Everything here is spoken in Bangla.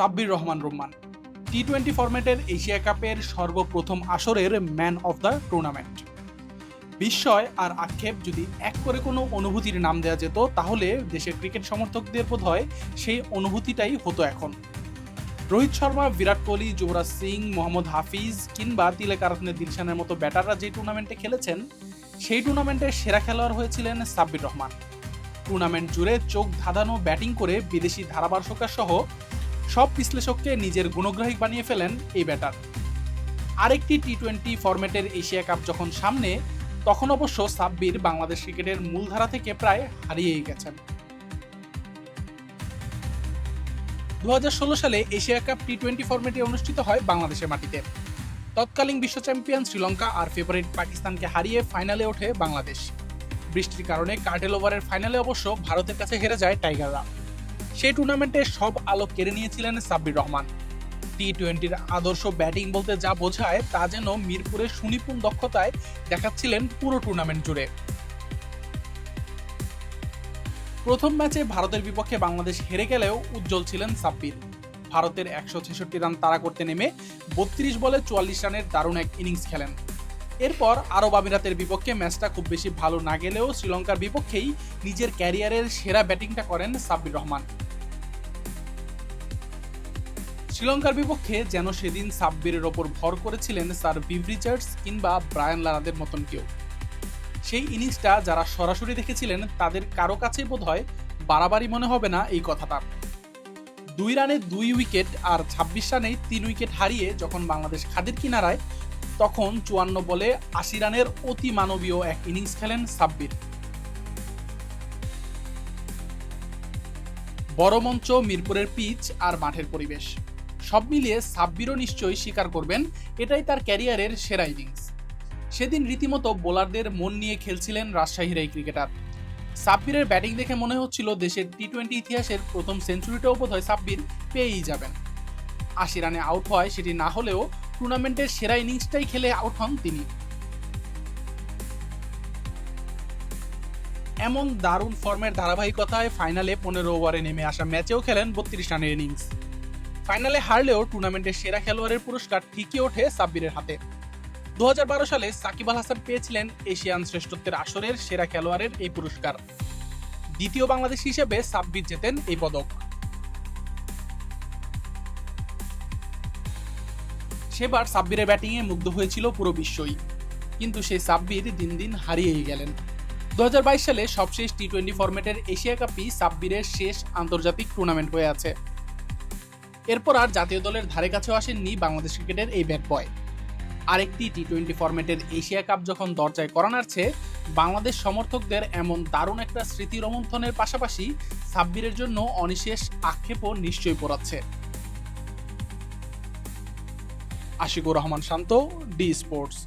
সাব্বির রহমান রহমান টি টোয়েন্টি ফরম্যাটের এশিয়া কাপের সর্বপ্রথম আসরের ম্যান অফ দ্য টুর্নামেন্ট বিস্ময় আর আক্ষেপ যদি এক করে কোনো অনুভূতির নাম দেওয়া যেত, তাহলে দেশের ক্রিকেট সমর্থকদের বোধ হয় সেই অনুভূতিটাই হতো এখন। রোহিত শর্মা, বিরাট কোহলি, যুবরাজ সিং, মোহাম্মদ হাফিজ কিংবা তিলেকারত্নে দিলশানের মতো ব্যাটাররা যে টুর্নামেন্টে খেলেছেন, সেই টুর্নামেন্টের সেরা খেলোয়াড় হয়েছিলেন সাব্বির রহমান। টুর্নামেন্ট জুড়ে চোখ ধাঁধানো ব্যাটিং করে বিদেশি ধারাভাষ্যকার সহ সব বিশ্লেষককে নিজের গুণগ্রাহী বানিয়ে ফেলেন এই ব্যাটার। আরেকটি টি টোয়েন্টি ফরম্যাটের এশিয়া কাপ যখন সামনে, তখন অবশ্য সাব্বির বাংলাদেশ ক্রিকেটের মূলধারা থেকে প্রায় হারিয়েই গেছেন। দু হাজার ষোলো সালে এশিয়া কাপ টি টোয়েন্টি ফরম্যাটে অনুষ্ঠিত হয় বাংলাদেশের মাটিতে। তৎকালীন বিশ্ব চ্যাম্পিয়ন শ্রীলঙ্কা আর ফেভারিট পাকিস্তানকে হারিয়ে ফাইনালে ওঠে বাংলাদেশ। বৃষ্টির কারণে কার্টেল ওভারের ফাইনালে অবশ্য ভারতের কাছে হেরে যায় টাইগাররা। সেই টুর্নামেন্টে সব আলো কেড়ে নিয়েছিলেন সাব্বির রহমান। টি টোয়েন্টির আদর্শ ব্যাটিং বলতে যা বোঝায় তা যেন মিরপুরের সুনিপুণ দক্ষতায় দেখাচ্ছিলেন পুরো টুর্নামেন্ট জুড়ে। প্রথম ম্যাচে ভারতের বিপক্ষে বাংলাদেশ হেরে গেলেও উজ্জ্বল ছিলেন সাব্বির। ভারতের একশো ছেষট্টি রান তাড়া করতে নেমে বত্রিশ বলে চুয়াল্লিশ রানের দারুণ এক ইনিংস খেলেন। এরপর আরব আমিরাতের বিপক্ষে ম্যাচটা খুব বেশি ভালো না গেলেও শ্রীলঙ্কার বিপক্ষেই নিজের ক্যারিয়ারের সেরা ব্যাটিংটা করেন সাব্বির রহমান। শ্রীলঙ্কার বিপক্ষে যেন সেদিন সাব্বিরের ওপর ভর করেছিলেন স্যার ভিভ রিচার্ডস কিংবা ব্রায়ান লারাদের মতন কেউ। সেই ইনিংসটা যারা সরাসরি দেখেছিলেন, তাদের কারও কাছেই বোধ হয় বাড়াবাড়ি মনে হবে না এই কথাটা। দুই রানে দুই উইকেট আর ছাব্বিশ রানে তিন উইকেট হারিয়ে যখন বাংলাদেশ খাদের কিনারায়, তখন চুয়ান্ন বলে আশি রানের অতি মানবীয় এক ইনিংস খেলেন সাব্বির। বড় মঞ্চ মিরপুরের পিচ আর মাঠের পরিবেশ। সব মিলিয়ে সাব্বিরও নিশ্চয়ই স্বীকার করবেন, এটাই তার ক্যারিয়ারের সেরা ইনিংস। সেদিন রীতিমতো বোলারদের মন নিয়ে খেলছিলেন রাজশাহীর এই ক্রিকেটার। সাব্বিরের ব্যাটিং দেখে মনে হচ্ছিল দেশের টি টোয়েন্টি ইতিহাসের প্রথম সেঞ্চুরিটাও বোধ হয় সাব্বির পেয়েই যাবেন। আশি রানে আউট হয় সেটি না হলেও টুর্নামেন্টের সেরা ইনিংসটাই খেলে আউট হন তিনি। এমন দারুণ ফর্মের ধারাবাহিকতায় ফাইনালে পনেরো ওভারে নেমে আসা ম্যাচেও খেলেন বত্রিশ রানের ইনিংস। ফাইনালে হারলেও টুর্নামেন্টের সেরা খেলোয়াড়ের পুরস্কার ঠিকই ওঠে সাব্বিরের হাতে। দু হাজার বারো সালে সাকিব আল হাসান পেয়েছিলেন এশিয়ান শ্রেষ্ঠত্বের আসরের সেরা খেলোয়াড়ের এই পুরস্কার। দ্বিতীয় বাংলাদেশ হিসেবে সাব্বির জেতেন এই পদক। সেবার সাব্বিরের ব্যাটিংয়ে মুগ্ধ হয়েছিল পুরো বিশ্বই। কিন্তু সেই সাব্বির দিন দিন হারিয়েই গেলেন। দু হাজার বাইশ সালে সবশেষ টি টোয়েন্টি ফরম্যাটের এশিয়া কাপই সাব্বিরের শেষ আন্তর্জাতিক টুর্নামেন্ট হয়ে আছে। এরপর আর জাতীয় দলের ধারে কাছেও আসেননি বাংলাদেশ ক্রিকেটের এই ব্যাট বয়। আরেকটি টি টোয়েন্টি ফরম্যাটের এশিয়া কাপ যখন দরজায় করানার ছে বাংলাদেশ সমর্থকদের এমন দারুণ একটা স্মৃতি রোমন্থনের পাশাপাশি সাব্বিরের জন্য অনিশেষ আক্ষেপও নিশ্চয়ই পড়াচ্ছে। Ashikur Rahman Shanto D sports